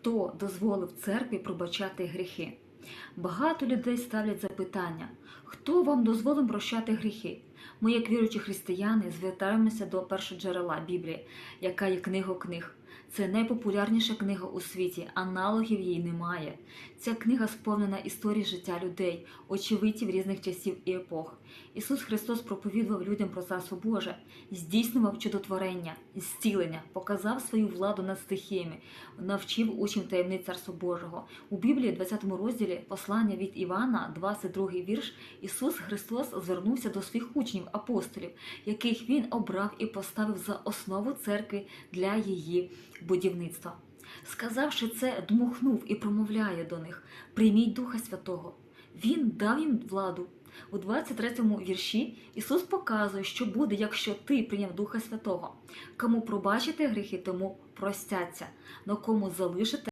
хто дозволив церкві пробачати гріхи. Багато людей ставлять запитання, хто вам дозволив прощати гріхи? Ми, як віруючі християни, звертаємося до першоджерела Біблії, яка є книга книг. Це найпопулярніша книга у світі, аналогів їй немає. Ця книга сповнена історій життя людей, очевидців різних часів і епох. Ісус Христос проповідував людям про Царство Боже, здійснював чудотворення, зцілення, показав свою владу над стихіями, навчив учнів таємниць Царства Божого. У Біблії, 20 розділі, послання від Івана, 22 вірш, Ісус Христос звернувся до своїх учнів, апостолів, яких Він обрав і поставив за основу церкви для її будівництва. Сказавши це, дмухнув і промовляє до них: прийміть Духа Святого. Він дав їм владу. У 23-му вірші Ісус показує, що буде, якщо ти прийняв Духа Святого. Кому пробачите гріхи, тому простяться, но кому залишите